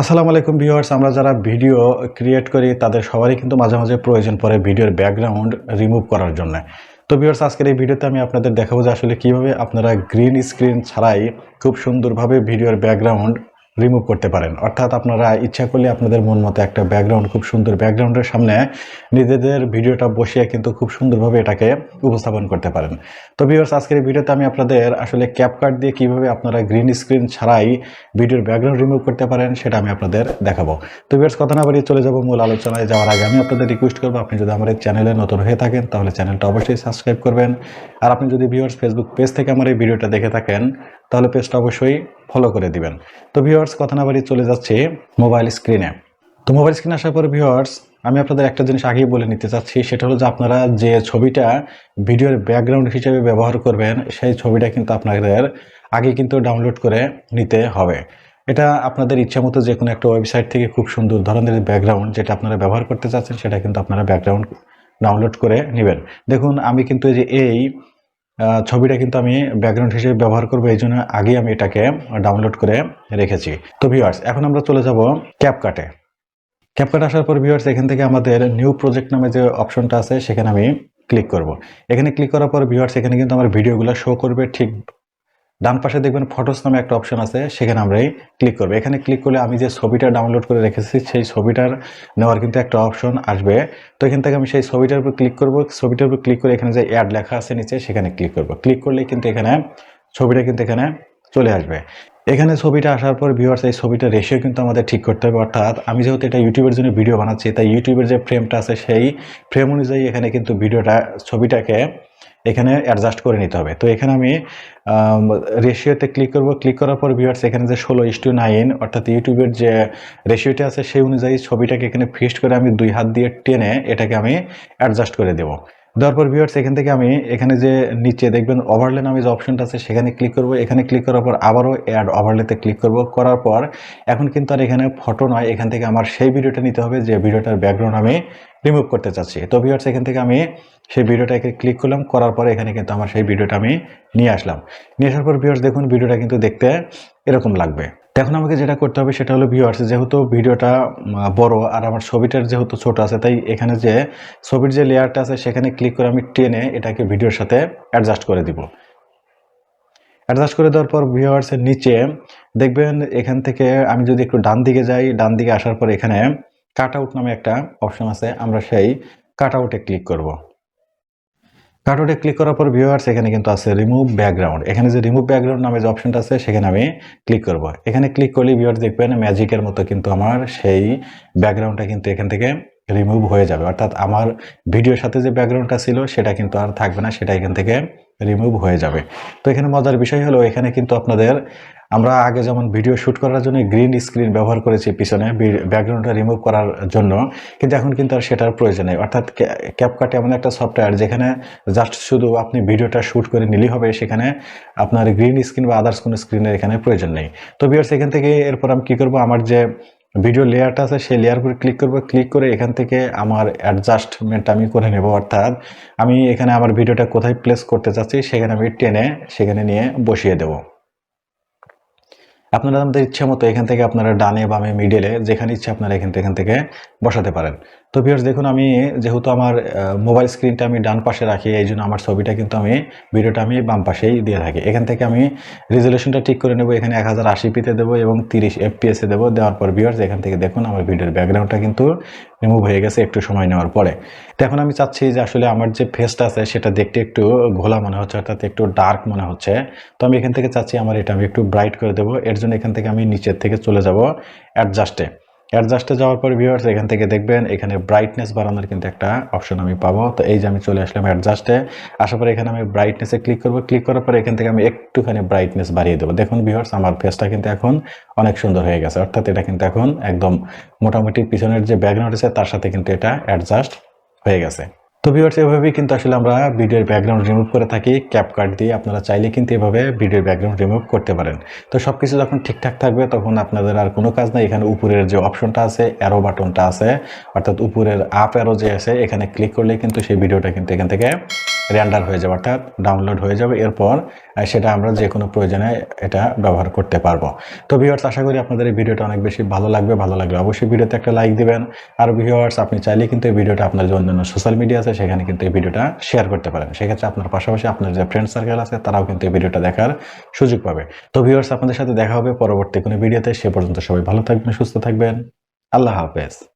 আসসালামু আলাইকুম ভিউয়ার্স, আমরা যারা ভিডিও ক্রিয়েট করি, তাদের সবারই কিন্তু মাঝে মাঝে প্রয়োজন পড়ে ভিডিওর ব্যাকগ্রাউন্ড রিমুভ করার জন্য। তো ভিউয়ার্স, আজকের এই ভিডিওতে আমি আপনাদের দেখাবো যে আসলে কীভাবে আপনারা গ্রিন স্ক্রিন ছাড়াই খুব সুন্দরভাবে ভিডিওর ব্যাকগ্রাউন্ড রিমুভ করতে পারেন। অর্থাৎ আপনারা ইচ্ছা করলে আপনাদের মন মতো একটা ব্যাকগ্রাউন্ড খুব সুন্দর ব্যাকগ্রাউন্ডের সামনে নিজেদের ভিডিওটা বসিয়ে কিন্তু খুব সুন্দরভাবে এটাকে উপস্থাপন করতে পারেন। তো ভিউয়ার্স আজকের ভিডিওতে আমি আপনাদের আসলে ক্যাপকাট দিয়ে কীভাবে আপনারা গ্রিন স্ক্রিন ছাড়াই ভিডিওর ব্যাকগ্রাউন্ড রিমুভ করতে পারেন, সেটা আমি আপনাদের দেখাবো। তো ভিউয়ার্স কথা না বাড়িয়ে চলে যাব মূল আলোচনায়। যাওয়ার আগে আমি আপনাদের রিকোয়েস্ট করব, আপনি যদি আমার এই চ্যানেলে নতুন হয়ে থাকেন, তাহলে চ্যানেলটা অবশ্যই সাবস্ক্রাইব করবেন। আর আপনি যদি ভিউয়ার্স ফেসবুক পেজ থেকে আমার এই ভিডিওটা দেখে থাকেন, তাহলে পেজটা অবশ্যই ফলো করে দিবেন। তো ভিউয়ার্স কথা না বাড়িয়ে চলে যাচ্ছে মোবাইল স্ক্রিনে তো মোবাইল স্ক্রিন আসার পর ভিউয়ার্স আমি আপনাদের একটা জিনিস আগেই বলে নিতে চাচ্ছি, সেটা হলো যে আপনারা যে ছবিটা ভিডিওর ব্যাকগ্রাউন্ড হিসেবে ব্যবহার করবেন, সেই ছবিটা কিন্তু আপনাদের আগে কিন্তু ডাউনলোড করে নিতে হবে। এটা আপনাদের ইচ্ছা মতো যে কোনো একটা ওয়েবসাইট থেকে খুব সুন্দর ধরনের ব্যাকগ্রাউন্ড যেটা আপনারা ব্যবহার করতে চাচ্ছেন, সেটা কিন্তু আপনারা ব্যাকগ্রাউন্ড ডাউনলোড করে নেবেন। দেখুন, আমি কিন্তু এই যে এই ছবিটা কিন্তু আমি ব্যাকগ্রাউন্ড হিসেবে ব্যবহার করব, এই জন্য আগে আমি এটাকে ডাউনলোড করে রেখেছি। তো ভিউয়ার্স এখন আমরা চলে যাব ক্যাপকাটে ক্যাপকাট আসার পর ভিউয়ার্স এখান থেকে আমাদের নিউ প্রজেক্ট নামে যে অপশনটা আছে, সেখানে আমি ক্লিক করব। এখানে ক্লিক করার পর ভিউয়ার্স এখানে কিন্তু আমার ভিডিওগুলো শো করবে ঠিক ডান পাশে দেখবেন ফটোস নামে একটা অপশন আছে, সেখানে আমরা ক্লিক করব। এখানে ক্লিক করলে আমি যে ছবিটা ডাউনলোড করে রেখেছি, সেই ছবিটার নেওয়ার কিন্তু একটা অপশন আসবে। তো এখান থেকে আমি সেই ছবিটার উপর ক্লিক করব। ছবিটার উপর ক্লিক করে এখানে যে অ্যাড লেখা আছে নিচে, সেখানে ক্লিক করব। ক্লিক করলে কিন্তু এখানে ছবিটা কিন্তু এখানে চলে আসবে। এখানে ছবিটা আসার পর ভিউয়ার্স এই ছবিটা রেশিও কিন্তু আমাদের ঠিক করতে হবে। অর্থাৎ আমি যেহেতু এটা ইউটিউবের জন্য ভিডিও বানাচ্ছি, তাই ইউটিউবের যে ফ্রেমটা আছে, সেই ফ্রেম অনুযায়ী এখানে কিন্তু ভিডিওটা, ছবিটাকে এখানে অ্যাডজাস্ট করে নিতে হবে। তো এখানে আমি রেশিওতে ক্লিক করব। ক্লিক করার পর ভিউয়ার্স এখানে যে ষোলো ইস টু নাইন অর্থাৎ ইউটিউবের যে রেশিওটা আছে সেই অনুযায়ী ছবিটাকে এখানে ফিক্সড করে আমি দুই হাত দিয়ে টেনে এটাকে আমি অ্যাডজাস্ট করে দেবো। দেওয়ার পর ভিউয়ার্স এখান থেকে আমি এখানে যে নিচে দেখবেন ওভারলে নামে যে অপশনটা আছে, সেখানে ক্লিক করব। এখানে ক্লিক করার পর আবারও অ্যাড ওভারলেতে ক্লিক করব। করার পর এখন কিন্তু আর এখানে ফটো নয়, এখান থেকে আমার সেই ভিডিওটা নিতে হবে যে ভিডিওটার ব্যাকগ্রাউন্ড আমি রিমুভ করতে চাচ্ছি। তো ভিউয়ার্স এখান থেকে আমি সেই ভিডিওটাকে ক্লিক করলাম, করার পরে এখানে কিন্তু আমার সেই ভিডিওটা আমি নিয়ে আসলাম। নিয়ে আসার পর ভিউয়ার্স দেখুন, ভিডিওটা কিন্তু দেখতে এরকম লাগবে। তো এখন আমাকে যেটা করতে হবে সেটা হলো ভিউয়ার্স যেহেতু ভিডিওটা বড় আর আমার ছবিটার যেহেতু ছোট আছে, তাই এখানে যে ছবির যে লেয়ারটা আছে সেখানে ক্লিক করে আমি টেনে এটাকে ভিডিওর সাথে অ্যাডজাস্ট করে দিব। অ্যাডজাস্ট করে দেওয়ার পর ভিউয়ার্সের নিচে দেখবেন এখান থেকে আমি যদি একটু ডান দিকে যাই, ডান দিকে আসার পর এখানে কাট আউট নামে একটা অপশন আছে, আমরা সেই কাট আউটে ক্লিক করব। কাট আউটে ক্লিক করার পর ভিউয়ার্স এখানে কিন্তু আছে রিমুভ ব্যাকগ্রাউন্ড এখানে যে রিমুভ ব্যাকগ্রাউন্ড নামে যে অপশনটা আছে, সেখানে আমি ক্লিক করব। এখানে ক্লিক করলে ভিউয়ার্স দেখবেন ম্যাজিকের মতো কিন্তু আমার সেই ব্যাকগ্রাউন্ডটা কিন্তু এখান থেকে রিমুভ হয়ে যাবে। অর্থাৎ আমার ভিডিওর সাথে যে ব্যাকগ্রাউন্ডটা ছিল, সেটা কিন্তু আর থাকবে না, সেটা এখান থেকে রিমুভ হয়ে যাবে। তো এখানে মজার বিষয় হলো, এখানে কিন্তু আপনাদের আমরা আগে যেমন ভিডিও শ্যুট করার জন্য গ্রিন স্ক্রিন ব্যবহার করেছি পিছনে ব্যাকগ্রাউন্ডটা রিমুভ করার জন্য, কিন্তু এখন কিন্তু আর সেটার প্রয়োজন নেই। অর্থাৎ ক্যাপকাট এমন একটা সফটওয়্যার যেখানে জাস্ট শুধু আপনি ভিডিওটা শ্যুট করে নিলেই হবে, সেখানে আপনার গ্রিন স্ক্রিন বা আদার্স কোনো স্ক্রিনের এখানে প্রয়োজন নেই। তো বিয়ার্স এখান থেকে এরপর আমি কী করব? আমার যে ভিডিও লেয়ারটা আছে, সেই লেয়ার উপরে ক্লিক করব। ক্লিক করে এখান থেকে আমার অ্যাডজাস্টমেন্ট আমি করে নেব, অর্থাৎ আমি এখানে আমার ভিডিওটা কোথায় প্লেস করতে চাচ্ছি, সেখানে আমি টেনে সেখানে নিয়ে বসিয়ে দেব। আপনারা আমাদের ইচ্ছে মতো এখান থেকে আপনারা ডানে বামে মিডেলে যেখানে ইচ্ছে আপনারা এখান থেকে এখান থেকে বসাতে পারেন। তো ভিউয়ার্স দেখুন, আমি যেহেতু আমার মোবাইল স্ক্রিনটা আমি ডান পাশে রাখি, এই জন্য আমার ছবিটা কিন্তু আমি ভিডিওটা আমি বাম পাশেই দিয়ে থাকি। এখান থেকে আমি রেজলিউশনটা ঠিক করে নেব, এখানে এক হাজার আশি পিতে দেবো এবং তিরিশ এফপিএসে দেবো। দেওয়ার পর ভিউয়ার্স এখান থেকে দেখুন, আমার ভিডিওর ব্যাকগ্রাউন্ডটা কিন্তু রিমুভ হয়ে গেছে একটু সময় নেওয়ার পরে। তো এখন আমি চাচ্ছি যে আসলে আমার যে ফেসটা আছে, সেটা দেখতে একটু ঘোলা মনে হচ্ছে, অর্থাৎ একটু ডার্ক মনে হচ্ছে। তো আমি এখান থেকে চাচ্ছি আমার এটা আমি একটু ব্রাইট করে দেবো। এর জন্য এখান থেকে আমি নিচের থেকে চলে যাব অ্যাডজাস্টে অ্যাডজাস্টে যাওয়ার পর ভিউয়ার্স এখান থেকে দেখবেন এখানে ব্রাইটনেস বাড়ানোর কিন্তু একটা অপশন আমি পাবো। তো এই যে আমি চলে আসলাম অ্যাডজাস্টে আসার পর এখানে আমি ব্রাইটনেসে ক্লিক করব। ক্লিক করার পর এখান থেকে আমি একটুখানি ব্রাইটনেস বাড়িয়ে দেবো। দেখুন ভিউয়ার্স আমার ফেসটা কিন্তু এখন অনেক সুন্দর হয়ে গেছে। অর্থাৎ এটা কিন্তু এখন একদম মোটামুটি পিছনের যে ব্যাকগ্রাউন্ড আছে, তার সাথে কিন্তু এটা অ্যাডজাস্ট হয়ে গেছে। তো ভিউয়ার্স এভাবেই কিন্তু আসলে আমরা ভিডিওর ব্যাকগ্রাউন্ড রিমুভ করে থাকি। ক্যাপকাট দিয়ে আপনারা চাইলে কিন্তু এভাবে ভিডিওর ব্যাকগ্রাউন্ড রিমুভ করতে পারেন। তো সব কিছু যখন ঠিকঠাক থাকবে, তখন আপনাদের আর কোনো কাজ নাই। এখানে উপরের যে অপশনটা আছে অ্যারো বাটনটা আছে, অর্থাৎ উপরের আপ অ্যারো যে আছে, এখানে ক্লিক করলে কিন্তু সেই ভিডিওটা কিন্তু এখান থেকে রেন্ডার হয়ে যাবে, অর্থাৎ ডাউনলোড হয়ে যাবে। এরপর সেটা আমরা যে কোনো প্রয়োজনে এটা ব্যবহার করতে পারব। তো ভিউয়ার্স আশা করি আপনাদের এই ভিডিওটা অনেক বেশি ভালো লাগবে। ভালো লাগলে অবশ্যই ভিডিওতে একটা লাইক দিবেন। আর ভিউয়ার্স আপনি চাইলে কিন্তু এই ভিডিওটা আপনার যে অন্যান্য সোশ্যাল মিডিয়া আছে, সেখানে কিন্তু এই ভিডিওটা শেয়ার করতে পারেন। সেক্ষেত্রে আপনার পাশাপাশি আপনার যে ফ্রেন্ড সার্কেল আছে, তারাও কিন্তু এই ভিডিওটা দেখার সুযোগ পাবে। তো ভিউয়ার্স আপনাদের সাথে দেখা হবে পরবর্তী কোনো ভিডিওতে সে পর্যন্ত সবাই ভালো থাকবেন, সুস্থ থাকবেন। আল্লাহ হাফেজ।